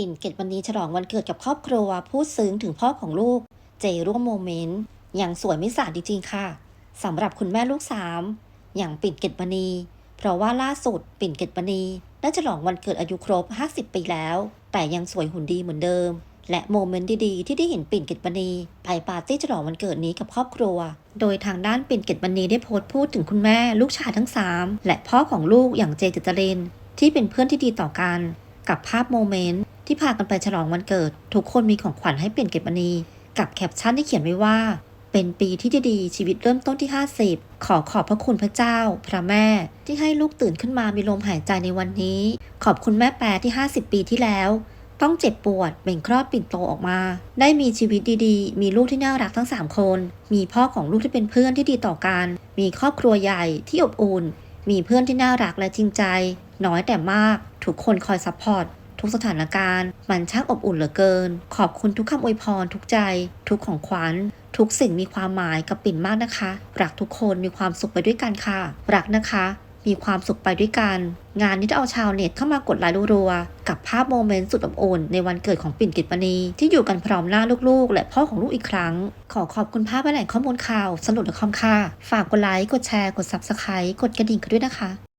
ปิ่นเกตวันนี้ฉลองวันเกิดกับครอบครัว พูดซึ้งถึงพ่อของลูก เจร่วมโมเมนต์ อย่างสวยไม่สาดจริงๆค่ะสำหรับคุณแม่ลูกสามอย่างปิ่นเกตมณีเพราะว่าล่าสุดปิ่นเกตมณีได้ฉลองวันเกิดอายุครบ 50 ปีแล้ว แต่ยังสวยหุ่นดีเหมือนเดิม และโมเมนต์ดีๆ ที่ได้เห็นปิ่นเกตมณีไปปาร์ตี้ฉลองวันเกิดนี้กับครอบครัว โดยทางด้านปิ่นเกตมณีได้โพสต์พูดถึงคุณแม่ลูกชายทั้งสามและพ่อของลูกอย่างเจเจตรินที่เป็นเพื่อนที่ดีต่อกัน กับภาพโมเมนต์ ที่พากันไปฉลองวันเกิด ทุกคนมีของขวัญให้เปลี่ยนเก็บมณีกับแคปชั่นที่เขียนไว้ว่า เป็นปีที่ดีๆ ชีวิตเริ่มต้นที่ 50 ขอขอบพระคุณพระเจ้า พระแม่ ที่ให้ลูกตื่นขึ้นมามีลมหายใจในวันนี้ ขอบคุณแม่แปรที่ 50 ปีที่แล้ว ต้องเจ็บปวดเบ่งคลอดปิ่นโตออกมา ได้มีชีวิตดีๆ มีลูกที่น่ารักทั้ง 3 คน มีพ่อของลูกที่เป็นเพื่อนที่ดีต่อกัน มีครอบครัวใหญ่ที่อบอุ่นมีเพื่อนที่น่ารักและจริงใจ น้อยแต่มาก ทุกคนคอยซัพพอร์ต ทุกสถานการณ์ มันช่างอบอุ่นเหลือเกิน ขอบคุณทุกคำอวยพรทุกใจ ทุกของขวัญทุกสิ่งมีความหมายกับปิ่นมากนะคะ รักทุกคนมีความสุขไปด้วยกันค่ะ รักนะคะ มีความสุขไปด้วยกัน งานนี้จะเอาชาวเน็ตเข้ามากดไลค์รัวๆกับภาพโมเมนต์สุดอบอุ่นในวันเกิดของปิ่นกิตปณีที่อยู่กันพร้อมหน้าลูกๆ และพ่อของลูกอีกครั้ง ขอขอบคุณภาพแหล่งข้อมูลข่าวสนุกและคอมค่ะ ฝากกดไลค์กดแชร์กด Subscribe กดกระดิ่งกันด้วยนะคะ